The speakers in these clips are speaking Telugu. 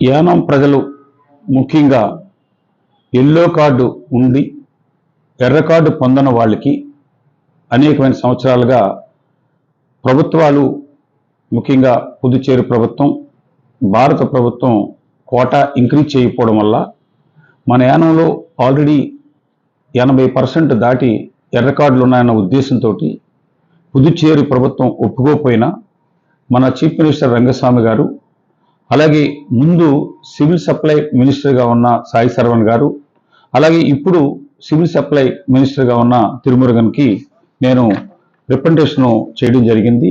యానం ప్రజలు ముఖ్యంగా ఎల్లో కార్డు ఉండి ఎర్ర కార్డు పొందని వాళ్ళకి అనేకమైన సంవత్సరాలుగా ప్రభుత్వాలు ముఖ్యంగా పుదుచ్చేరి ప్రభుత్వం భారత ప్రభుత్వం కోటా ఇంక్రీజ్ చేయకపోవడం వల్ల మన యానంలో ఆల్రెడీ ఎనభై పర్సెంట్ దాటి ఎర్ర కార్డులు ఉన్నాయన్న ఉద్దేశంతో పుదుచ్చేరి ప్రభుత్వం ఒప్పుకోకపోయినా మన చీఫ్ మినిస్టర్ రంగస్వామి గారు అలాగే ముందు సివిల్ సప్లై మినిస్టర్గా ఉన్న సాయి సరవణ్ గారు అలాగే ఇప్పుడు సివిల్ సప్లై మినిస్టర్గా ఉన్న తిరుమురుగన్కి నేను రిప్రజెంటేషన్ చేయడం జరిగింది.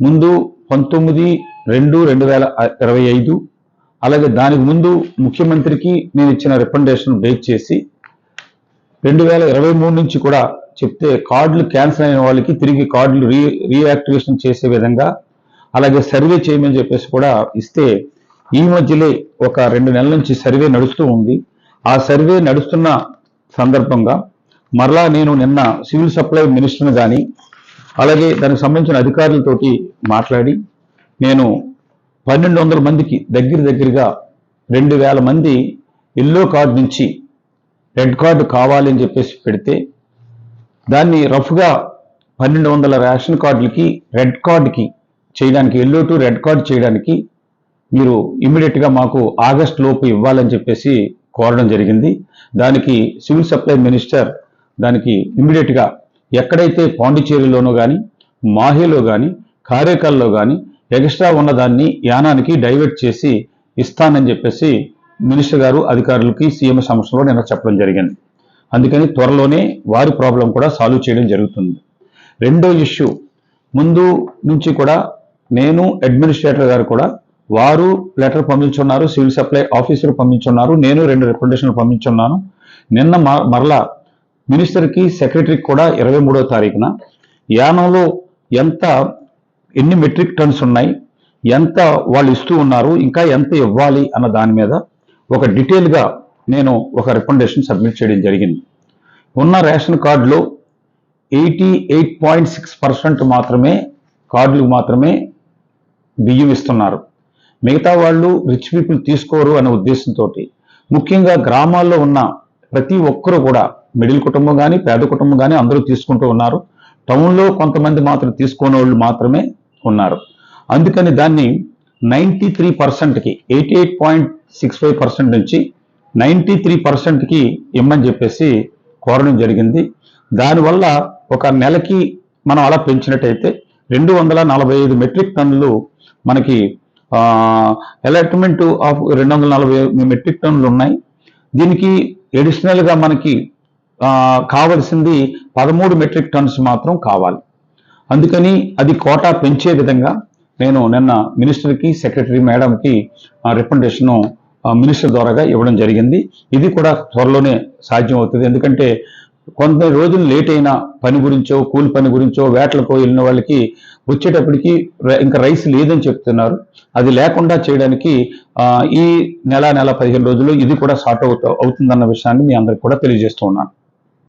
ముందు పంతొమ్మిది రెండు రెండు వేల ఇరవై ఐదు అలాగే దానికి ముందు ముఖ్యమంత్రికి నేను ఇచ్చిన రిప్రజెంటేషన్ బ్రేక్ చేసి రెండు వేల ఇరవై మూడు నుంచి కూడా చెప్తే కార్డులు క్యాన్సిల్ అయిన వాళ్ళకి తిరిగి కార్డులు రీ రీయాక్టివేషన్ చేసే విధంగా అలాగే సర్వే చేయమని చెప్పేసి కూడా ఇస్తే ఈ మధ్యలో ఒక రెండు నెలల నుంచి సర్వే నడుస్తూ ఉంది. ఆ సర్వే నడుస్తున్న సందర్భంగా మరలా నేను నిన్న సివిల్ సప్లై మినిస్టర్ని కానీ అలాగే దానికి సంబంధించిన అధికారులతోటి మాట్లాడి నేను పన్నెండు వందల మందికి దగ్గర దగ్గరగా రెండు వేల మంది ఎల్లో కార్డు నుంచి రెడ్ కార్డు కావాలి అని చెప్పేసి పెడితే దాన్ని రఫ్గా పన్నెండు వందల రేషన్ కార్డులకి రెడ్ కార్డుకి చేయడానికి ఎల్లో టు రెడ్ కార్డ్ చేయడానికి మీరు ఇమ్మీడియట్గా మాకు ఆగస్ట్ లోపు ఇవ్వాలని చెప్పేసి కోరడం జరిగింది. దానికి సివిల్ సప్లై మినిస్టర్ దానికి ఇమ్మీడియట్గా ఎక్కడైతే పాండిచేరిలోనూ కానీ మాహేలో కానీ కారేకల్లో కానీ ఎక్స్ట్రా ఉన్న దాన్ని యానానికి డైవర్ట్ చేసి ఇస్తానని చెప్పేసి మినిస్టర్ గారు అధికారులకి సీఎం సంస్థలో నిన్న చెప్పడం జరిగింది. అందుకని త్వరలోనే వారి ప్రాబ్లం కూడా సాల్వ్ చేయడం జరుగుతుంది. రెండో ఇష్యూ ముందు నుంచి కూడా నేను అడ్మినిస్ట్రేటర్ గారు కూడా వారు లెటర్ పంపించున్నారు సివిల్ సప్లై ఆఫీసర్ పంపించున్నారు నేను రెండు రికమెండేషన్లు పంపించున్నాను. నిన్న మరలా మినిస్టర్కి సెక్రటరీకి కూడా ఇరవై మూడో తారీఖున యానంలో ఎంత ఎన్ని మెట్రిక్ టన్స్ ఉన్నాయి ఎంత వాళ్ళు ఇస్తూ ఉన్నారు ఇంకా ఎంత ఇవ్వాలి అన్న దాని మీద ఒక డీటెయిల్గా నేను ఒక రికమెండేషన్ సబ్మిట్ చేయడం జరిగింది. ఉన్న రేషన్ కార్డులో eighty eight point six percent మాత్రమే కార్డులు మాత్రమే బియ్యం ఇస్తున్నారు. మిగతా వాళ్ళు రిచ్ పీపుల్ తీసుకోరు అనే ఉద్దేశంతో ముఖ్యంగా గ్రామాల్లో ఉన్న ప్రతి ఒక్కరూ కూడా మిడిల్ కుటుంబం కానీ పేద కుటుంబం కానీ అందరూ తీసుకుంటూ ఉన్నారు. టౌన్లో కొంతమంది మాత్రం తీసుకునే వాళ్ళు మాత్రమే ఉన్నారు. అందుకని దాన్ని నైంటీ త్రీ పర్సెంట్కి eighty eight point six five percent నుంచి నైంటీ త్రీ పర్సెంట్కి ఇమ్మని చెప్పేసి కోరడం జరిగింది. దానివల్ల ఒక నెలకి మనం అలా పెంచినట్టయితే రెండు వందల నలభై ఐదు మెట్రిక్ టన్నులు మనకి అలాట్మెంట్ ఆఫ్ రెండు వందల నలభై మెట్రిక్ టన్నులు ఉన్నాయి. దీనికి ఎడిషనల్గా మనకి కావలసింది పదమూడు మెట్రిక్ టన్స్ మాత్రం కావాలి. అందుకని అది కోటా పెంచే విధంగా నేను నిన్న మినిస్టర్కి సెక్రటరీ మేడంకి రికమెండేషన్ మినిస్టర్ ద్వారాగా ఇవ్వడం జరిగింది. ఇది కూడా త్వరలోనే సాధ్యం అవుతుంది ఎందుకంటే కొంత రోజులు లేట్ అయిన పని గురించో కూలి పని గురించో వేటలకో వెళ్ళిన వాళ్ళకి వచ్చేటప్పటికి ఇంకా రైస్ లేదని చెప్తున్నారు. అది లేకుండా చేయడానికి ఆ, ఈ నెల నెల పదిహేను రోజులు ఇది కూడా షార్ట్ అవుతూ అవుతుందన్న విషయాన్ని మీ అందరికి కూడా తెలియజేస్తూ ఉన్నాను.